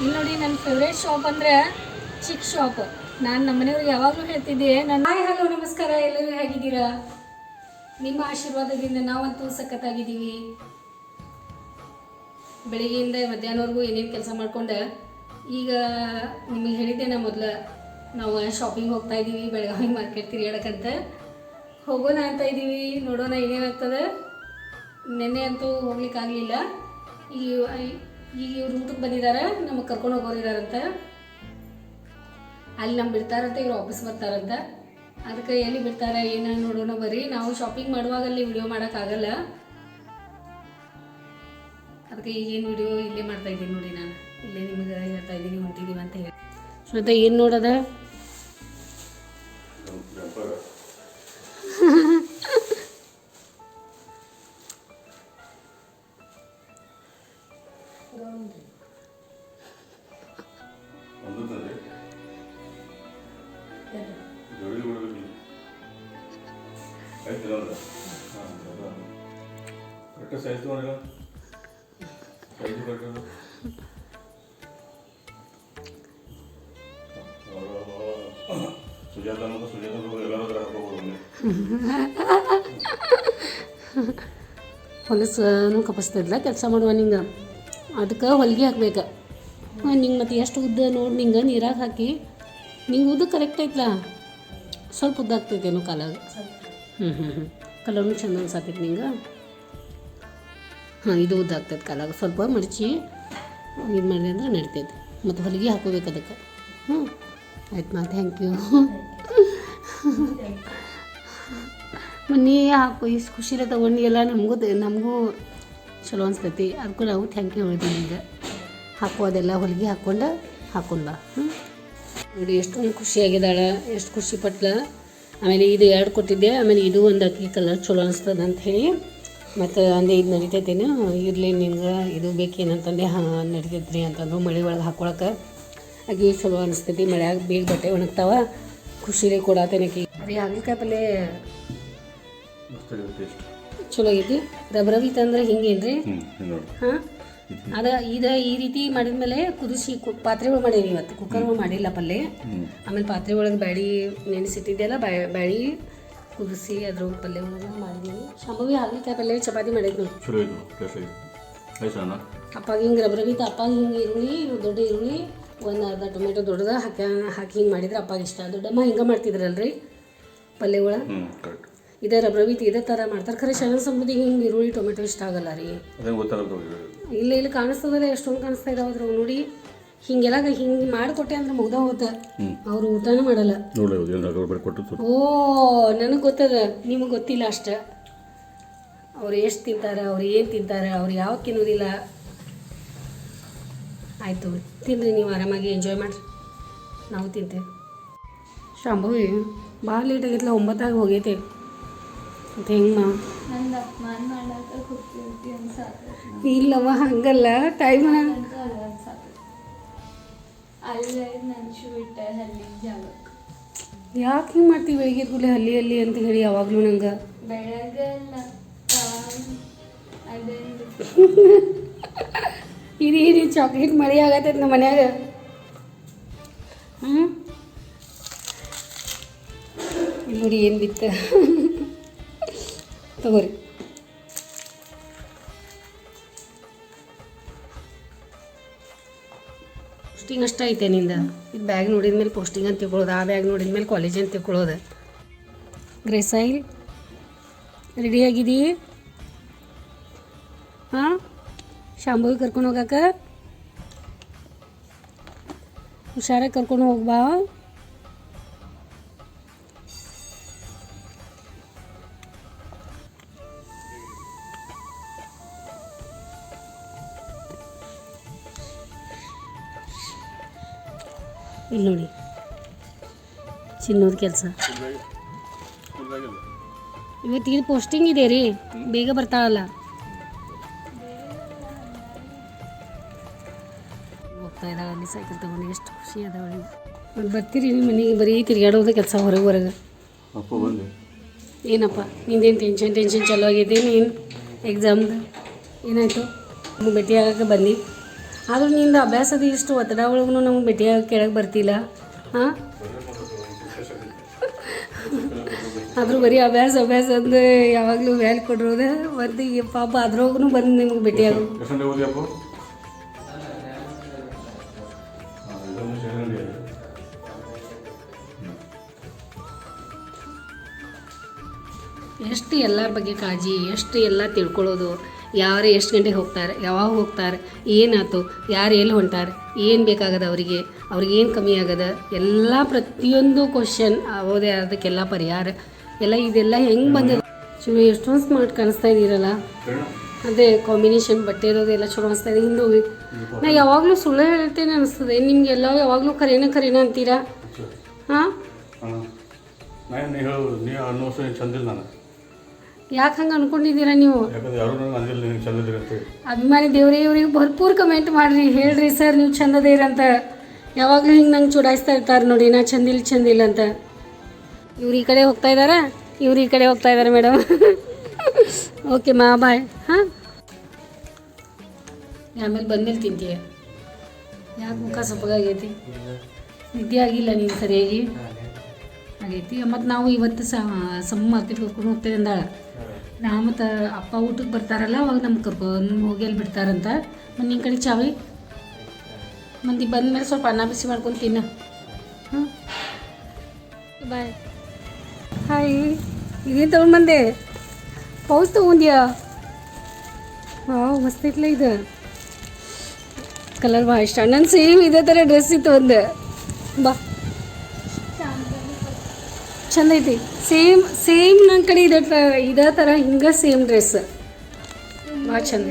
ಇಲ್ಲಿ ನೋಡಿ ನನ್ನ ಫೇವ್ರೇಟ್ ಶಾಪ್ ಅಂದರೆ ಚಿಕ್ ಶಾಪ್ ನಾನು ನಮ್ಮ ಮನೆಯವ್ರಿಗೆ ಯಾವಾಗಲೂ ಹೇಳ್ತಿದ್ದೆ ನನ್ನ ಹಾಯ್ ಹಲೋ ನಮಸ್ಕಾರ. ಎಲ್ಲರೂ ಹೇಗಿದ್ದೀರಾ? ನಿಮ್ಮ ಆಶೀರ್ವಾದದಿಂದ ನಾವಂತೂ ಸಖತ್ತಾಗಿದ್ದೀವಿ. ಬೆಳಿಗ್ಗೆಯಿಂದ ಮಧ್ಯಾಹ್ನವರೆಗೂ ಏನೇನು ಕೆಲಸ ಮಾಡ್ಕೊಂಡು, ಈಗ ನಿಮಗೆ ಹೇಳಿದ್ದೆ ನಾ ಮೊದಲು, ನಾವು ಶಾಪಿಂಗ್ ಹೋಗ್ತಾ ಇದ್ದೀವಿ, ಬೆಳಗಾವಿ ಮಾರ್ಕೆಟ್ ತಿರುಗಾಡಕ್ಕಂತ ಹೋಗೋಣ ಅಂತ ಇದ್ದೀವಿ, ನೋಡೋಣ ಏನೇನಾಗ್ತದೆ. ನಿನ್ನೆ ಅಂತೂ ಹೋಗ್ಲಿಕ್ಕಾಗಲಿಲ್ಲ. ಈಗ ಈಗ ಇವ್ರು ಊಟಕ್ಕೆ ಬಂದಿದ್ದಾರೆ ನಮಗೆ ಕರ್ಕೊಂಡು ಹೋಗೋರಿದಾರಂತೆ ಅಲ್ಲಿ ನಮ್ಮ ಬಿಡ್ತಾರಂತೆ ಇವ್ರು ವಾಪಸ್ ಬರ್ತಾರಂತೆ. ಅದಕ್ಕೆ ಎಲ್ಲಿ ಬಿಡ್ತಾರೆ ಏನು ನೋಡೋಣ ಬರೀ ನಾವು ಶಾಪಿಂಗ್ ಮಾಡುವಾಗ ಅಲ್ಲಿ ವಿಡಿಯೋ ಮಾಡೋಕ್ಕಾಗಲ್ಲ ಅದಕ್ಕೆ ಈಗೇನು ವಿಡಿಯೋ ಇಲ್ಲೇ ಮಾಡ್ತಾ ಇದ್ದೀನಿ ನೋಡಿ ನಾನು. ಇಲ್ಲೇ ನಿಮಗೆ ಹೇಳ್ತಾ ಇದ್ದೀನಿ ಹೊಂಟಿದ್ದೀವಿ ಅಂತ ಹೇಳಿ. ಶ್ವೇತಾ ಏನು ನೋಡೋದ? ಹಾಕೋಬೋದು ಹೊಲಸನು ಕಪಸ್ತದಿಲ್ಲ ಕೆಲಸ ಮಾಡುವ ನಿಂಗೆ. ಅದಕ್ಕೆ ಹೊಲಿಗೆ ಹಾಕ್ಬೇಕು. ನಿಂಗೆ ಮತ್ತೆ ಎಷ್ಟು ಉದ್ದ ನೋಡಿ ನಿಂಗೆ ನೀರಾಗ ಹಾಕಿ. ನಿಂಗೆ ಉದ್ದ ಕರೆಕ್ಟ್ ಐತ್ಲ? ಸ್ವಲ್ಪ ಉದ್ದ ಆಗ್ತೈತೇನೋ ಕಾಲಾಗ ಹ್ಞೂ ಹ್ಞೂ ಹ್ಞೂ ಕಲರ್ನು ಚಂದ ಅನ್ಸಾಕೈತಿ ನಿಂಗೆ. ಹಾಂ, ಇದು ಉದ್ದ ಆಗ್ತೈತೆ ಕಾಲಾಗ ಸ್ವಲ್ಪ ಮಡಚಿ ಇದು ಮಾಡಿದೆ ಅಂದ್ರೆ ನಡಿತೈತೆ. ಮತ್ತು ಹೊಲಿಗೆ ಹಾಕೋಬೇಕು ಅದಕ್ಕೆ. ಹ್ಞೂ. ಆಯ್ತು ಮಾ ಥ್ಯಾಂಕ್ ಯು ನೀ ಹಾಕು ಇಷ್ಟು ಖುಷಿಲೆ ತೊಗೊಂಡು ಎಲ್ಲ ನಮಗೂ ನಮಗೂ ಚಲೋ ಅನಿಸ್ತೈತಿ. ಅದಕ್ಕೂ ನಾವು ಥ್ಯಾಂಕ್ ಯು ಹೇಳ್ತೀವಿ ಹಾಕು, ಅದೆಲ್ಲ ಹೊಲಿಗೆ ಹಾಕ್ಕೊಂಡು ಹಾಕೊಂಡ ಹ್ಞೂ. ನೋಡಿ, ಎಷ್ಟೊಂದು ಖುಷಿಯಾಗಿದ್ದಾಳೆ ಎಷ್ಟು ಖುಷಿ ಪಟ್ಲ. ಆಮೇಲೆ ಇದು ಎರಡು ಕೊಟ್ಟಿದ್ದೆ, ಆಮೇಲೆ ಇದು ಒಂದು ಅಕ್ಕಿ ಕಲರ್ ಚಲೋ ಅನಿಸ್ತದೆ ಅಂತ ಹೇಳಿ. ಮತ್ತು ಅಂದೆ ಇದು ನಡಿತೈತೇನು? ಇರಲಿ ನಿನ್ಗೆ ಇದು ಬೇಕೇನಂತಂದು ಹಾಂ ನಡಿತೈತೆ ರೀ ಅಂತಂದು ಮಳೆ ಒಳಗೆ ಹಾಕೊಳಕ್ಕೆ ಆಗಿ ಚಲೋ ಅನಿಸ್ತೈತಿ ಮಳೆಯಾಗ ಬೇಗ ಬಟ್ಟೆ ಒಣಗ್ತಾವ ಖುಷಿಲಿ ಕೊಡತ್ತೇನೆ ಆಕಿ. ರೀ ಹಾಗಲಕಾಯಿ ಪಲ್ಯ ಚಲೋ ಆಗೈತಿ ರಬ್ರಬಿ ತಂದ್ರೆ ಹಿಂಗೇನ್ರಿ? ಹಾಂ? ಅದ ಇದ ಈ ರೀತಿ ಮಾಡಿದ್ಮೇಲೆ ಕುದಿಸಿ ಕು ಪಾತ್ರೆ ಒಳಗೆ ಮಾಡೀನಿ ಇವತ್ತು. ಕುಕ್ಕರ್ ಒಳಗೆ ಮಾಡಿಲ್ಲ ಪಲ್ಯ. ಆಮೇಲೆ ಪಾತ್ರೆ ಒಳಗೆ ಬ್ಯಾಳಿ ನೆನೆಸಿಟ್ಟಿದ್ದೆಲ್ಲ ಬ್ಯಾಳಿ ಕುದಿಸಿ ಅದ್ರ ಪಲ್ಯ ಒಳಗೆ ಮಾಡಿದ್ದೀನಿ ಶಾಂಭವಿ ಹಾಗಲಕಾಯಿ ಪಲ್ಯ ಚಪಾತಿ ಮಾಡಿದ್ನು ಚಲೋ ಇದು ಟೇಸ್ಟ್ ಆಯ್ತು ಅಣ್ಣ? ಅಪ್ಪಾಗ ಹಿಂಗೆ ರಬ್ರಬಿತ್ತು ಅಪ್ಪಾಗ ಹಿಂಗೆ ಈರುಳ್ಳಿ ದೊಡ್ಡ ಈರುಳ್ಳಿ ಒಂದು ಅರ್ಧ ಟೊಮೆಟೊ ದೊಡ್ಡದ ಹಾಕಿ ಹಾಕಿ ಹಿಂಗೆ ಮಾಡಿದ್ರೆ ಅಪ್ಪಾಗ ಇಷ್ಟ. ದೊಡ್ಡಮ್ಮ ಹಿಂಗೆ ಮಾಡ್ತಿದ್ರಲ್ರಿ ಪಲ್ಯಗಳ ಇದೇ ಕರೆಕ್ಟ್ ಇದೇ ಥರ ಮಾಡ್ತಾರೆ. ಖರೆ ಶರಣ ಸಂಬಂಧಿ ಹಿಂಗೆ ಈರುಳ್ಳಿ ಟೊಮೆಟೊ ಇಷ್ಟ ಆಗಲ್ಲ ರೀ. ಇಲ್ಲ ಇಲ್ಲಿ ಕಾಣಿಸ್ತದಲ್ಲ ಎಷ್ಟೊಂದು ಕಾಣಿಸ್ತಾ ಇದಾವೆ ಅದ್ರ ನೋಡಿ. ಹಿಂಗೆಲ್ಲ ಹಿಂಗೆ ಮಾಡಿಕೊಟ್ಟೆ ಅಂದ್ರೆ ಮುಗ್ದ ಹೋತ ಅವರು ಊಟನೂ ಮಾಡಲ್ಲ. ಓ ನನಗೆ ಗೊತ್ತದ. ನಿಮಗೆ ಗೊತ್ತಿಲ್ಲ ಅಷ್ಟ. ಅವ್ರು ಎಷ್ಟು ತಿಂತಾರೆ ಅವ್ರು ಏನು ತಿಂತಾರೆ ಅವ್ರು ಯಾವ ತಿನ್ನೋದಿಲ್ಲ. ಆಯಿತು ತಿನ್ರಿ ನೀವು ಆರಾಮಾಗಿ ಎಂಜಾಯ್ ಮಾಡಿರಿ. ನಾವು ತಿಂತೇವೆ. ಶಾಂಭವಿ ಭಾಳ ಲೇಟ್ ಆಗೈತಲ್ಲ ಒಂಬತ್ತಾಗ ಹೋಗೈತೆ. ಮತ್ತೆ ಹೆಂಗೆ ಇಲ್ಲವ ಹಂಗಲ್ಲ ಟೈಮ್ ಅಲ್ಲೇ ಅಲ್ಲಿ ಜಾಗಕ್ಕೆ. ಯಾಕೆ ಹಿಂಗೆ ಮಾಡ್ತೀವಿ ಬೆಳಿಗ್ಗೆ ಕೂಡಲೇ ಹಲ್ಲಿ ಹಲ್ಲಿ ಅಂತ ಹೇಳಿ ಯಾವಾಗಲೂ ನಂಗೆ? ಬೆಳಗ್ಗೆಲ್ಲ ಅದೊಂದು? ಇರಿ ಇರಿ ಚಾಕ್ಲೇಟ್ ಮಳೆ ಆಗತ್ತೈತೆ ನಮ್ಮ ಮನ್ಯಾಗ. ಹ್ಞೂ ನೋಡಿ ಏನು ಬಿತ್ತ. ತಗೋರಿ. ಪೋಸ್ಟಿಂಗ್ ಅಷ್ಟೇ ಐತೆ ನಿಂದ? ಇದು ಬ್ಯಾಗ್ ನೋಡಿದ ಮೇಲೆ ಪೋಸ್ಟಿಂಗ್ ಅಂತ ತಿಳ್ಕೊಳ್ಳೋದು, ಆ ಬ್ಯಾಗ್ ನೋಡಿದ ಮೇಲೆ ಕಾಲೇಜ್ ಅಂತ ತಿಳ್ಕೊಳ್ಳೋದು. ಗ್ರೇಸೈಲ್ ರೆಡಿ ಆಗಿದಿ? ಹಾಂ? ಶಾಂಭವಿ ಕರ್ಕೊಂಡು ಹೋಗಾಕ? ಹುಷಾರಾಗಿ ಕರ್ಕೊಂಡು ಹೋಗ್ಬಾ ಇಲ್ಲಿ ನೋಡಿ. ಚಿನ್ನೋದು ಕೆಲಸ. ಇವತ್ತು ಇದು ಪೋಸ್ಟಿಂಗ್ ಇದೆ ರೀ. ಬೇಗ ಬರ್ತಾಳಲ್ಲ ಹೋಗ್ತಾ ಇದ್ದಾವೆ ಅಲ್ಲಿ ಸೈಕಲ್ ತಗೊಂಡು. ಎಷ್ಟು ಖುಷಿ ಅದ ಅವಳಿಗೆ. ಮತ್ತೆ ಬರ್ತೀರಿ ನಿಮ್ಮ ಮನೆಗೆ ಬರೀ ತಿರುಗಾಡೋದು ಕೆಲಸ ಹೊರಗೆ ಹೊರಗೆ. ಏನಪ್ಪ ನಿಂದೇನು ಟೆನ್ಷನ್ ಟೆನ್ಷನ್ ಚಲೋ ಆಗೈತೆ ಏನು? ಎಕ್ಸಾಮ್ದು ಏನಾಯಿತು? ಭೇಟಿ ಆಗಕ್ಕೆ ಬಂದು? ಆದ್ರೂ ನಿಂದ ಅಭ್ಯಾಸದ ಇಷ್ಟು ಒತ್ತಡ ಒಳಗೂ ನಮ್ಗೆ ಭೇಟಿಯಾಗಿ ಕೆಳಗೆ ಬರ್ತಿಲ್ಲ. ಹಾಂ ಆದರೂ ಬರೀ ಅಭ್ಯಾಸ ಅಭ್ಯಾಸ ಅಂದ್ರೆ ಯಾವಾಗಲೂ ವ್ಯಾಲ್ ಕೊಡಿರೋದೆ ಬರ್ದು ಈಗ ಪಾಪ ಅದ್ರೊಳಗೂ ಬಂದು ನಿಮ್ಗೆ ಭೇಟಿಯಾಗ ಎಷ್ಟು ಎಲ್ಲರ ಬಗ್ಗೆ ಕಾಳಜಿ ಎಷ್ಟು ಎಲ್ಲ ತಿಳ್ಕೊಳ್ಳೋದು ಯಾರು ಎಷ್ಟು ಗಂಟೆಗೆ ಹೋಗ್ತಾರೆ ಯಾವಾಗ ಹೋಗ್ತಾರೆ ಏನಾಯ್ತು ಯಾರು ಎಲ್ಲಿ ಹೊಂಟಾರೆ ಏನು ಬೇಕಾಗದ ಅವರಿಗೆ ಅವ್ರಿಗೆ ಏನು ಕಮ್ಮಿ ಆಗದ ಎಲ್ಲ ಪ್ರತಿಯೊಂದು ಕ್ವಶನ್ ಅವದೇ ಅದಕ್ಕೆಲ್ಲ ಪರಿಹಾರ. ಎಲ್ಲ ಇದೆಲ್ಲ ಹೆಂಗೆ ಬಂದಿದೆ? ಶಿವ ಎಷ್ಟೊಂದು ಸ್ಮಾರ್ಟ್ ಕಾಣಿಸ್ತಾ ಇದ್ದೀರಲ್ಲ ಅದೇ ಕಾಂಬಿನೇಷನ್ ಬಟ್ಟೆದು ಎಲ್ಲ ಚಲೋ ಅನಿಸ್ತಾ ಇದೆ ಹಿಂದೂ ಹೋಗಿ ನಾ ಯಾವಾಗಲೂ ಸುಳ್ಳು ಹೇಳ್ತೇನೆ ಅನಿಸ್ತದೆ. ನಿಮಗೆಲ್ಲ ಯಾವಾಗಲೂ ಕರೇನ ಕರೇನ ಅಂತೀರಾ? ಹಾಂ? ಚಂದಿಲ್ಲ ನಾನು ಯಾಕೆ ಹಂಗೆ ಅನ್ಕೊಂಡಿದ್ದೀರಾ ನೀವು? ಅಭಿಮಾನಿ ದೇವ್ರಿ ಇವ್ರಿಗೆ ಭರ್ಪೂರ್ ಕಮೆಂಟ್ ಮಾಡ್ರಿ. ಹೇಳ್ರಿ ಸರ್ ನೀವು ಚಂದದೇರಂತ ಯಾವಾಗಲೂ ಹಿಂಗೆ ನಂಗೆ ಚುಡಾಯಿಸ್ತಾ ಇರ್ತಾರೆ ನೋಡಿ ನಾ ಚಂದಿಲ್ಲ ಚಂದಿಲ್ಲ ಅಂತ. ಇವ್ರು ಈ ಕಡೆ ಹೋಗ್ತಾ ಇದ್ದಾರಾ ಇವ್ರು ಈ ಕಡೆ ಹೋಗ್ತಾ ಇದ್ದಾರೆ ಮೇಡಮ್ ಓಕೆ ಮಾ ಬಾಯ್ ಹಾಂ? ಆಮೇಲೆ ಬಂದ್ಮೇಲೆ ತಿಂತೀಯ. ಯಾಕೆ ಮುಖ ಸೊಪ್ಪಗಾಗೈತಿ ನಿದ್ದೆ ಆಗಿಲ್ಲ ನೀನು ಸರಿಯಾಗಿ? ಆಗೈತಿ. ಮತ್ತು ನಾವು ಇವತ್ತು ಸಮ್ಮ ಮಾರ್ಕೆಟ್ಗೆ ಹೋಗ್ಕೊಂಡು ಹೋಗ್ತೇವೆ ಅಂದಾಳ. ನಾ ಮತ್ತು ಅಪ್ಪ ಊಟಕ್ಕೆ ಬರ್ತಾರಲ್ಲ ಅವಾಗ ನಮ್ಗೆ ಕರ್ಕೊಂಡು ಹೋಗಿ ಅಲ್ಲಿ ಬಿಡ್ತಾರಂತ. ಮತ್ತು ನಿನ್ನ ಕಡೆ ಚಾವಿ? ಮಂದಿ ಬಂದ್ಮೇಲೆ ಸ್ವಲ್ಪ ಅನ್ನ ಬಿಸಿ ಮಾಡ್ಕೊಂಡು ತಿನ್ನು. ಹ್ಞೂ ಬಾಯ್ ಹಾಯ್ ಇದೇನು ತಗೊಂಡು ಬಂದೆ. ಪೌಸ್ ತೊಗೊಂಡ್ಯಾ? ಹಾಂ ಮಸ್ತ್ ಇಟ್ಲ ಇದು. ಕಲರ್ ಭಾಳ ಇಷ್ಟ. ನನ್ನ ಸೇಮ್ ಇದೇ ಥರ ಡ್ರೆಸ್ ಇತ್ತು ಒಂದು. ಬಾ. ಚಂದ ಐತಿ. ಸೇಮ್ ಸೇಮ್ ನನ್ನ ಕಡೆ ಇದೇ ತರ ಇದೇ ಥರ ಹಿಂಗೆ ಸೇಮ್ ಡ್ರೆಸ್ ಭಾಳ ಚಂದ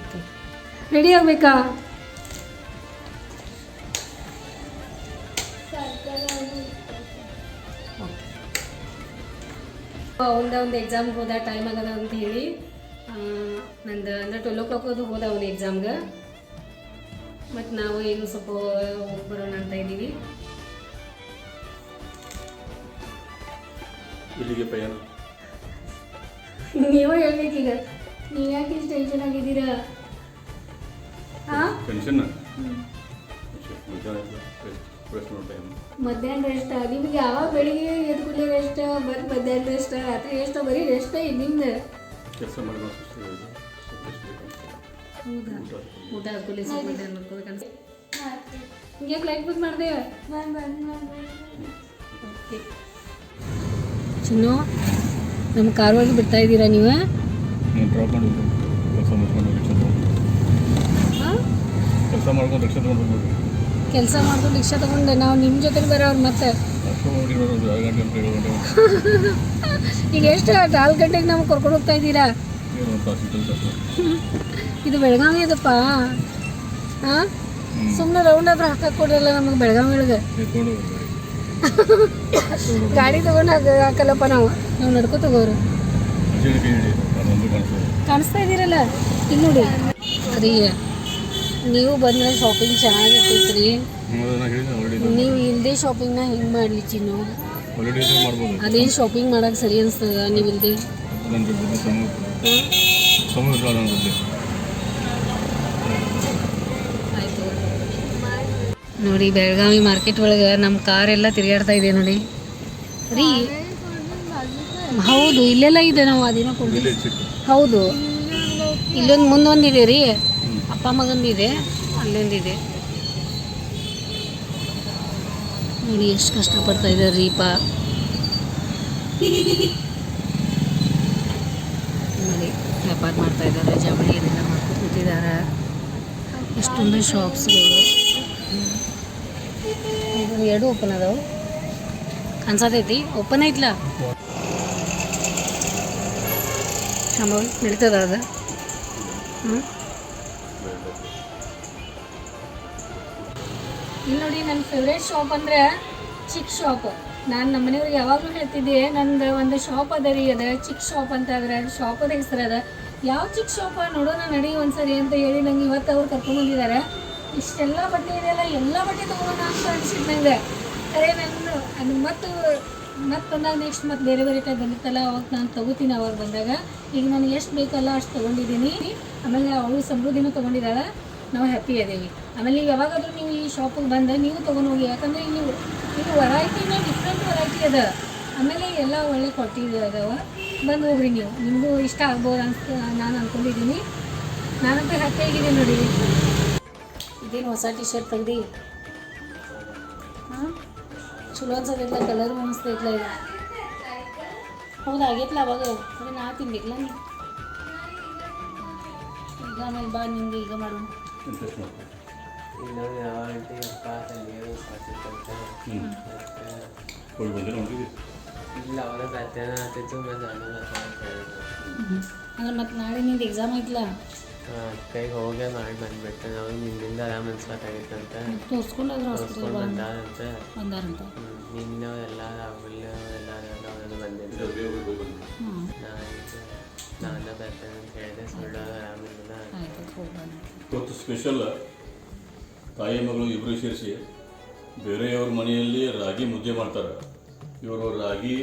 ಐತಿ. ರೆಡಿ ಆಗಬೇಕಾ? ಅವನ ಒಂದು ಎಕ್ಸಾಮ್ಗೆ ಹೋದ ಟೈಮ್ ಆಗದ ಅಂತ ಹೇಳಿ. ನಂದು ಅಂದ್ರೆ ಟ್ವೆಲ್ ಓ ಕ್ಲಾಕ್ ಅದು ಹೋದ ಅವನ ಎಕ್ಸಾಮ್ಗೆ ಮತ್ತು ನಾವು ಏನು ಸ್ವಲ್ಪ ಹೋಗಿ ಬರೋಣ ಅಂತ ಇದ್ದೀವಿ. ಇಲ್ಲಿಗೆ ಪಯಣ ನೀವು ಹೇಳ್ಬೇಕೀಗ ನೀವು ಯಾಕೆ ಇಷ್ಟು ಟೆನ್ಷನ್ ಆಗಿದ್ದೀರಾ ಹಾಂ ಟೆನ್ಷನ್ ಮಧ್ಯಾಹ್ನ ರೆಸ್ಟ್ ಮಾಡೋ ಟೈಮ್ ಮಧ್ಯಾಹ್ನ ರೆಸ್ಟ್ ನಿಮ್ಗೆ ಯಾವಾಗ ಬೆಳಿಗ್ಗೆ ಎದ್ದು ಕೂಡಲೇ ರೆಸ್ಟ್ ಬರೀ ಮಧ್ಯಾಹ್ನ ರೆಸ್ಟ್ ರಾತ್ರಿ ರೆಸ್ಟ್ ಬರೀ ರೆಸ್ಟ್ ನಿಮ್ದು ಕೆಲಸ. ಹೌದಾ ಊಟ ಹಾಕೊಳ್ಳಿ ಸ್ವಲ್ಪ ಮಧ್ಯಾಹ್ನ ಹಿಂಗೆ ಫ್ಲೈಟ್ ಬುಕ್ ಮಾಡಿದೆ ಓಕೆ ಚಿನ್ನು ನಮ್ಮ ಕಾರ್ ಒಳಗೆ ಬಿಡ್ತಾ ಇದ್ದೀರಾ ನೀವು? ಕೆಲಸ ಮಾಡ್ಕೊಂಡು ರಿಕ್ಷಾ ತೊಗೊಂಡು ಕೆಲಸ ಮಾಡ್ಕೊಂಡು ರಿಕ್ಷಾ ತೊಗೊಂಡು. ನಾವು ನಿಮ್ಮ ಜೊತೆಗೆ ಬರೋರು ಮತ್ತೆ. ಈಗ ಎಷ್ಟು ನಾಲ್ಕು ಗಂಟೆಗೆ ನಮ್ಗೆ ಕರ್ಕೊಂಡು ಹೋಗ್ತಾ ಇದ್ದೀರಾ? ಇದು ಬೆಳಗಾವಿ ಇದಪ್ಪ ಹಾಂ? ಸುಮ್ಮನೆ ರೌಂಡ್ ಆದ್ರೆ ಹಾಕಕ್ಕೆ ಕೊಡ್ರಲ್ಲ ನಮಗೆ ಬೆಳಗಾವಿ ಒಳಗೆ. ಗಾಡಿ ತಗೊಂಡು ಹಾಕ ಹಾಕಲ್ಲಪ್ಪ ನಾವು. ನಾವು ನಡ್ಕೋತ ಹೋಗೋರು ಕಾಣಿಸ್ತಾ ಇದ್ದೀರಲ್ಲ ಇಲ್ಲಿ ನೋಡಿ. ರೀ ನೀವು ಬಂದ್ರೆ ಶಾಪಿಂಗ್ ಚೆನ್ನಾಗಿರ್ತೈತೆ ರೀ ನೀವು ಇಲ್ಲದೆ ಶಾಪಿಂಗ್ನ ಹೆಂಗೆ ಮಾಡಲಿ ಚಿನ್ನು ಅದೇನು ಶಾಪಿಂಗ್ ಮಾಡಕ್ಕೆ ಸರಿ ಅನಿಸ್ತದ ನೀವು ಇಲ್ಲದೆ ನೋಡಿ ಬೆಳಗಾವಿ ಮಾರ್ಕೆಟ್ ಒಳಗೆ ನಮ್ಮ ಕಾರೆಲ್ಲ ತಿರುಗಾಡ್ತಾ ಇದೆ ನೋಡಿ. ರೀ ಹೌದು ಇಲ್ಲೆಲ್ಲ ಇದೆ ನಾವು ಅದಿನ ಕೊಡ್ತೀವಿ ಹೌದು. ಇಲ್ಲೊಂದು ಮುಂದೊಂದಿದೆ ರೀ. ಅಪ್ಪ ಮಗಂದಿದೆ ಅಲ್ಲೊಂದಿದೆ. ನೋಡಿ ಎಷ್ಟು ಕಷ್ಟಪಡ್ತಾ ಇದ್ದಾರೆ ರೀಪ. ನೋಡಿ ವ್ಯಾಪಾರ ಮಾಡ್ತಾ ಇದ್ದಾರೆ ಜವಳಿ ಏನೆಲ್ಲ ಮಾಡ್ಕೊಂಡು ಕೂತಿದ್ದಾರೆ ಎಷ್ಟೊಂದು ಶಾಪ್ಸ್ಗಳು ಇದು ಎರಡು ಓಪನ್ ಅದಾವು. ಅನ್ಸತೈತಿ ಓಪನ್ ಐತ್ಲ? ನಡೀತದ ಅದು? ಇಲ್ಲಿ ನೋಡಿ ನನ್ನ ಫೇವ್ರೇಟ್ ಶಾಪ್ ಅಂದ್ರೆ ಚಿಕ್ ಶಾಪ್ ನಾನು ನಮ್ಮ ಮನೆಯವ್ರಿಗೆ ಯಾವಾಗಲೂ ಹೇಳ್ತಿದ್ದೆ, ನಂದು ಒಂದು ಶಾಪ್ ಅದ ರೀ, ಅದ ಚಿಕ್ ಶಾಪ್ ಅಂತ ಅದ್ರ ಶಾಪದ ಹೆಸರು ಅದ. ಯಾವ ಚಿಕ್ ಶಾಪ ನೋಡೋಣ ನಡಿ ಒಂದ್ಸರಿ ಅಂತ ಹೇಳಿ ನಂಗೆ ಇವತ್ತು ಅವ್ರು ಕರ್ಕೊಂಡ್ಬಂದಿದ್ದಾರೆ ಇಷ್ಟೆಲ್ಲ ಬಟ್ಟೆ ಇದೆಯಲ್ಲ, ಎಲ್ಲ ಬಟ್ಟೆ ತೊಗೊಳೋಣ ಅಂತ ಅನ್ಸಿತ್ತು ನಂಗೆ. ಅರೆ ನಾನು ಅದು ಮತ್ತು ಮತ್ತೆ ಬಂದಾಗ ನೆಕ್ಸ್ಟ್ ಮತ್ತೆ ಬೇರೆ ಬೇರೆ ಟೈಪ್ ಬಂದಿತ್ತಲ್ಲ, ಅವಾಗ ನಾನು ತಗೋತೀನಿ ಅವಾಗ ಬಂದಾಗ. ಈಗ ನಾನು ಎಷ್ಟು ಬೇಕಲ್ಲ ಅಷ್ಟು ತೊಗೊಂಡಿದ್ದೀನಿ. ಆಮೇಲೆ ಅವಳು ಸಮೃದ್ಧಿನೂ ತೊಗೊಂಡಿದ್ದಾಳೆ, ನಾವು ಹ್ಯಾಪಿ ಅದೇವಿ. ಆಮೇಲೆ ನೀವು ಯಾವಾಗಾದರೂ ನೀವು ಈ ಶಾಪಿಗೆ ಬಂದು ನೀವು ತೊಗೊಂಡು ಹೋಗಿ, ಯಾಕಂದ್ರೆ ಇಲ್ಲಿ ಇದು ವೆರೈಟಿನೇ ಡಿಫ್ರೆಂಟ್ ವೆರೈಟಿ ಅದ. ಆಮೇಲೆ ಎಲ್ಲ ಒಳ್ಳೆ ಕೊಟ್ಟಿದ್ದು ಅದಾವ. ಬಂದು ಹೋಗ್ರಿ ನೀವು. ನಿಮಗೂ ಇಷ್ಟ ಆಗ್ಬೋದು ಅಂತ ನಾನು ಅಂದ್ಕೊಂಡಿದ್ದೀನಿ ನಾನಂತೂ ಹ್ಯಾಪಿ ಆಗಿದ್ದೀನಿ ನೋಡಿ. ಇದೇನು ಹೊಸ ಟಿ ಶರ್ಟ್ ತೆಗ್ದು ಹಾಂ ಚಲೋ ಅನ್ಸತೈತ್ಲ ಕಲರ್ ಮಸ್ತೈತ್ಲ ಇದು ಹೌದು ಆಗೈತ್ಲ ಅವಾಗ ಅದೇ ನಾ ತಿನ್ಬೇಕಲ್ಲ ನೀ ಈಗ ಆಮೇಲೆ ಬಾ ನಿಂಗೆ ಈಗ ಮಾಡೋಣ ಇಂಟ್ರೆಸ್ಟ್ ಮಾಡ್ತಾರೆ ಇನ್ನೊಂದು ಯಾವಾಗಂటే ಅಪ್ಪ ತಂಗಿಯರು ಸಾಕಿತ್ತಂತೆ ಮತ್ತೆ ಹೋಗಿ ಬಂದಿಲ್ಲ ಹೊಂಟಿದ್ವಿ ಇಲ್ಲ ಅವರ ಬರ್ತಾನೆ ಆಗ್ತಿತ್ತು ಮತ್ತು ನಾನು ಅಂತ ಹೇಳಿದ್ರು ಅಂದ್ರೆ ಮತ್ತೆ ನಾಳೆ ನಿಂದು ಎಕ್ಸಾಮ್ ಐತ್ಲ ಕೈಗೆ ಹೋಗಿ ನಾಳೆ ಬಂದ್ಬಿಟ್ಟೆ ನಾವು ನಿನ್ನಿಂದ ಆರಾಮ್ ಅನ್ಸ್ಬೇಕಾಗಿತ್ತಂತೆ ಅಂತ. ತೋರಿಸ್ಕೊಂಡು ಹಾಸ್ಪಿಟಲ್ ಬಂದಾರಂತೆ. ಬಂದಾರಂತ? ನಿನ್ನ ಎಲ್ಲ ರಾಹುಲ್ ಎಲ್ಲ ಅವರೆಲ್ಲ ಬಂದಿದ್ರು. ನಾನ ಬರ್ತೇನೆ ಅಂತ ಹೇಳಿದೆ ಸುಳ್ಳು ಆರಾಮಿಲ್ಲ ಇವತ್ತು ಸ್ಪೆಷಲ್ ತಾಯಿ ಮಗಳು ಇಬ್ಬರು ಸೇರಿಸಿ ಬೇರೆಯವ್ರ ಮನೆಯಲ್ಲಿ ರಾಗಿ ಮುದ್ದೆ ಮಾಡ್ತಾರೆ. ಇವರು ರಾಗಿ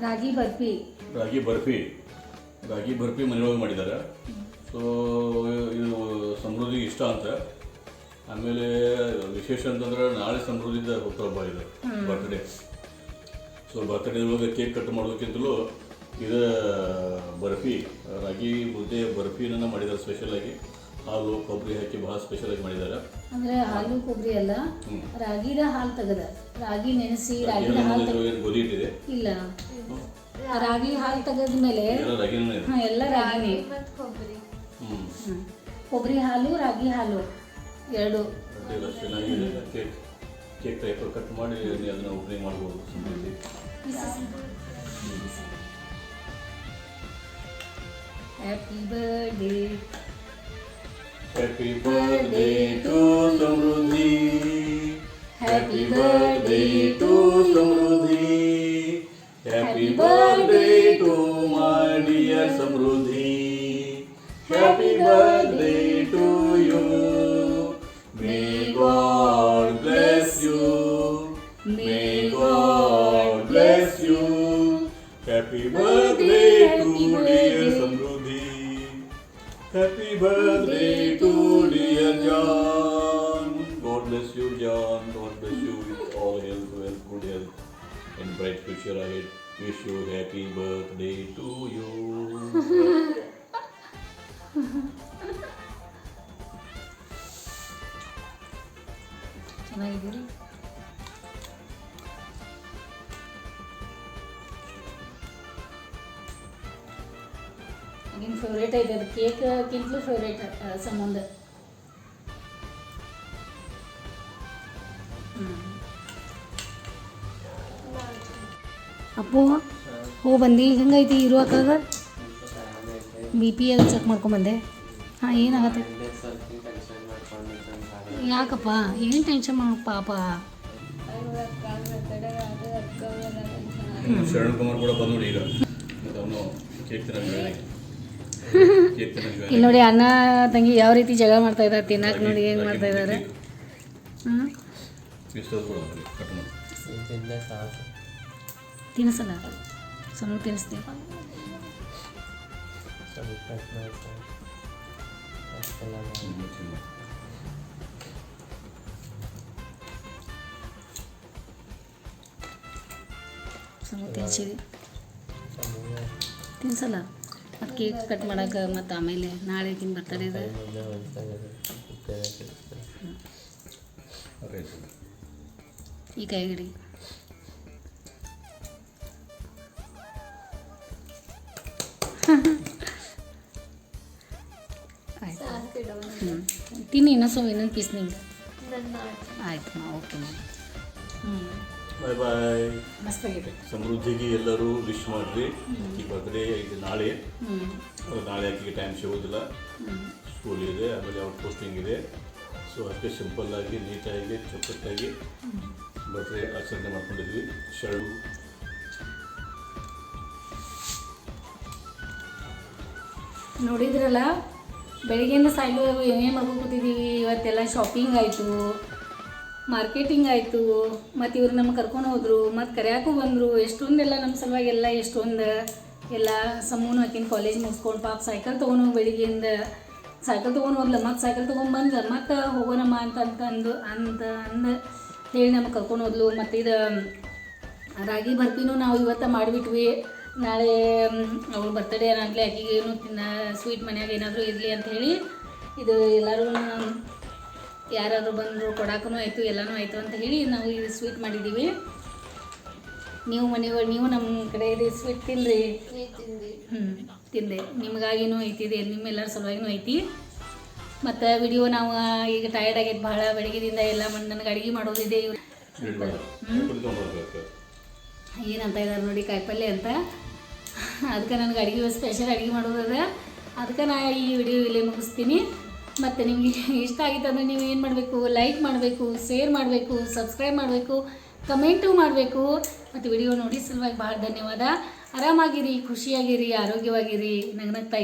ರಾಗಿ ಬರ್ಫಿ. ರಾಗಿ ಬರ್ಫಿ. ರಾಗಿ ಬರ್ಫಿ ಮನೆಯೊಳಗೆ ಮಾಡಿದ್ದಾರೆ. ಸೊ ಇದು ಸಮೃದ್ಧಿಗೆ ಇಷ್ಟ ಅಂತ. ಆಮೇಲೆ ವಿಶೇಷ ಅಂತಂದ್ರೆ ನಾಳೆ ಸಮೃದ್ಧಿದ ಹುಟ್ಟುಹಬ್ಬ ಇದು ಬರ್ತ್ಡೇ ಸೊ ಬರ್ತ್ಡೇ ಒಳಗೆ ಕೇಕ್ ಕಟ್ ಮಾಡೋದಕ್ಕಿಂತಲೂ ಇದು ಬರ್ಫಿ ರಾಗಿ ಮುದ್ದೆ ಬರ್ಫಿನ ಮಾಡಿದ್ದಾರೆ ಸ್ಪೆಷಲಾಗಿ ಹಾಲು ಕೊಬ್ಬರಿ ಹಾಕಿ ಬಹಳ ಸ್ಪೆಷಲ್ ಆಗಿ ಮಾಡಿದ್ದಾರೆ. ಅಂದ್ರೆ ಹಾಲು ಕೊಬ್ಬರಿ ಅಲ್ಲ. ರಾಗಿದ ಹಾಲು ತೆಗೆದ? ರಾಗಿ ನೆನೆಸಿ ರಾಗಿ ಗೋಧಿ ಇಟ್ಟಿದೆ ಇಲ್ಲ. ರಾಗಿ ಹಾಲು ತೆಗೆದ ಮೇಲೆ ಎಲ್ಲ ರಾಗಿ ಇದೆ. ಹಾಂ ಎಲ್ಲ ರಾಗಿ ಕೊಬ್ಬರಿ. ಹ್ಞೂ ಕೊಬ್ಬರಿ ಹಾಲು ರಾಗಿ ಹಾಲು ಎರಡು. ಕೇಕ್ ಟೈಪ್ ಕಟ್ ಮಾಡಿ ಅದನ್ನ ಓಪನಿಂಗ್ ಮಾಡ್ಬೋದು Samruddhi happy birthday happy birthday to Samruddhi happy birthday to Samruddhi. happy birthday to you. may god bless you. May god bless you. Happy birthday to dear samruddhi. Happy birthday to dear john god bless you john god bless you with all health wealth good health and bright future ahead Wish you happy birthday to you. ಚೆನ್ನಾಗಿದ್ದೀರಿ ನಿನ್ನ favourite ಐತೆ ಅದು ಕೇಕ್ಗಿಂತಲೂ favourite ಸಂಬಂಧ ಅಪ್ಪು ಹೋ ಬಂದು. ಹೆಂಗೈತಿ? ಇರುವಾಗ? B P L check ಮಾಡ್ಕೊಂಬಂದೆ ಹಾಂ ಏನಾಗತ್ತೆ? ಯಾಕಪ್ಪ? ಏನು ಟೆನ್ಷನ್ ಮಾಡ ಪಾಪ? ಶರಣ್ ಕುಮಾರ್ ಕೂಡ ಬಂದ್ ನೋಡಿ ಈಗ. ಅವನು ಇಲ್ಲಿ ನೋಡಿ ಅಣ್ಣ ತಂಗಿ ಯಾವ ರೀತಿ ಜಗಳ ಮಾಡ್ತಾ ಇದ್ದಾರೆ ತಿನ್ನಕ್ಕೆ ನೋಡಿ ಏನು ಮಾಡ್ತಾ ಇದ್ದಾರೆ. ಹಾಂ ತಿನ್ನಿಸಲ್ಲ. ಸ್ವಲ್ಪ ತಿನ್ನಿಸ್ತೀವಿ ತಿನ್ನಿಸಲ್ಲ ತಿನ್ಸಲ್ಲ. ಮತ್ತು ಕೇಕ್ ಕಟ್ ಮಾಡೋಕೆ ಮತ್ತೆ ಆಮೇಲೆ ನಾಳೆ ತಿನ್ ಬರ್ತಾರೆ ಇದೆ. ಈ ಹ್ಞೂ ತಿನ್ನಿ ಇನ್ನೊಂದು ಸ್ವಲ್ಪ ಇನ್ನೊಂದು ಪೀಸ್ ನಿಂಗೆ. ಆಯ್ತು. ಮಾ ಓಕೆ ಮಾ. ಹ್ಞೂ ಬಾಯ್ ಬಾಯ್ ಮಸ್ತಾಗಿದೆ ಸಮೃದ್ಧಿಗೆ ಎಲ್ಲರೂ ವಿಶ್ ಮಾಡಿರಿ. ಈ ಬರ್ತ್ಡೇ ಇದು ನಾಳೆ. ನಾಳೆ ಆಕೆಗೆ ಟೈಮ್ ಸಿಗೋದಿಲ್ಲ. ಸ್ಕೂಲ್ ಇದೆ ಆಮೇಲೆ ಅವ್ರ ಪೋಸ್ಟಿಂಗ್ ಇದೆ. ಸೊ ಅಷ್ಟೇ ಸಿಂಪಲ್ ಆಗಿ ನೀಟಾಗಿ ಚೊಕ್ಕಟ್ಟಾಗಿ ಬರ್ತ್ಡೇ ಆಚರಣೆ ಮಾಡ್ಕೊಂಡಿದ್ವಿ. ಶರಡು ನೋಡಿದ್ರಲ್ಲ, ಬೆಳಿಗ್ಗೆಯಿಂದ ಸಾಯಂಕಾಲ ಏನೇನು ಮಾಡ್ಕೊಂಡು ಕೂತಿದ್ದೀವಿ ಇವತ್ತೆಲ್ಲ ಶಾಪಿಂಗ್ ಆಯಿತು ಮಾರ್ಕೆಟಿಂಗ್ ಆಯಿತು, ಮತ್ತು ಇವ್ರು ನಮ್ಮ ಕರ್ಕೊಂಡು ಹೋದರು, ಮತ್ತು ಕರಿಯಾಕೂ ಬಂದರು, ಎಷ್ಟೊಂದೆಲ್ಲ ನಮ್ಮ ಸಲುವಾಗಿ ಎಲ್ಲ ಎಷ್ಟೊಂದು ಎಲ್ಲ ಸಮೂನು ಹಾಕಿನ ಕಾಲೇಜ್ ಮುಗಿಸ್ಕೊಂಡು ಪಾಪ ಸೈಕಲ್ ತೊಗೊಂಡು ಬೆಳಿಗ್ಗೆಯಿಂದ. ಸೈಕಲ್ ತೊಗೊಂಡು ಹೋದ್ಲ, ಮತ್ತು ಸೈಕಲ್ ತೊಗೊಂಬಂದು ಮತ್ತು ಹೋಗೋಣಮ್ಮ ಅಂತ ಅಂತಂದು, ಅಂತ ಅಂದು ಹೇಳಿ ನಮ್ಮ ಕರ್ಕೊಂಡು ಹೋದ್ಲು. ಮತ್ತು ಇದು ರಾಗಿ ಬರ್ತೀನೂ ನಾವು ಇವತ್ತು ಮಾಡಿಬಿಟ್ವಿ. ನಾಳೆ ಅವಳು ಬರ್ತಡೇ ಏನಾಗಲಿ ಆಕೆಗೆ ಏನು ತಿನ್ನ ಸ್ವೀಟ್ ಮನ್ಯಾಗ ಏನಾದರೂ ಇರಲಿ ಅಂತ ಹೇಳಿ ಇದು ಎಲ್ಲರೂ ಯಾರಾದರೂ ಬಂದರು ಕೊಡಕ್ಕೂ ಆಯಿತು ಎಲ್ಲನೂ ಆಯಿತು ಅಂತ ಹೇಳಿ ನಾವು ಇದು ಸ್ವೀಟ್ ಮಾಡಿದ್ದೀವಿ ನೀವು ಮನೆಗಳು ನೀವು ನಮ್ಮ ಕಡೆ ಇದು ಸ್ವೀಟ್ ತಿನ್ನಿರಿ ಹ್ಞೂ ತಿಂದೆ ನಿಮಗಾಗಿನೂ ಐತಿದೆ ನಿಮ್ಮೆಲ್ಲರ ಸಲುವಾಗಿನೂ ಐತಿ. ಮತ್ತು ವಿಡಿಯೋ ನಾವು ಈಗ ಟಯರ್ಡ್ ಆಗೈತೆ ಭಾಳ ಬೆಳಗ್ಗೆದಿಂದ ಎಲ್ಲ ಮಣ್ಣು ನನಗೆ ಅಡುಗೆ ಮಾಡೋದಿದೆ ಇವ್ರು. ಹ್ಞೂ ಏನಂತ ಇದ್ದಾರೆ ನೋಡಿ ಕಾಯಿಪಲ್ಲೆ ಅಂತ. ಅದಕ್ಕೆ ನನಗೆ ಅಡುಗೆ ಸ್ಪೆಷಲ್ ಅಡುಗೆ ಮಾಡೋದದ ಅದಕ್ಕೆ ನಾ ಈ ವಿಡಿಯೋ ಇಲ್ಲೇ ಮುಗಿಸ್ತೀನಿ. ಮತ್ತು ನಿಮಗೆ ಇಷ್ಟ ಆಗಿತ್ತು ಅಂದರೆ ನೀವು ಏನು ಮಾಡಬೇಕು? ಲೈಕ್ ಮಾಡಬೇಕು ಶೇರ್ ಮಾಡಬೇಕು ಸಬ್ಸ್ಕ್ರೈಬ್ ಮಾಡಬೇಕು ಕಮೆಂಟು ಮಾಡಬೇಕು. ಮತ್ತು ವಿಡಿಯೋ ನೋಡಿ ಸಲುವಾಗಿ ಭಾಳ ಧನ್ಯವಾದ. ಆರಾಮಾಗಿರಿ, ಖುಷಿಯಾಗಿರಿ, ಆರೋಗ್ಯವಾಗಿರಿ, ನಗ್ನಗ್ತಾ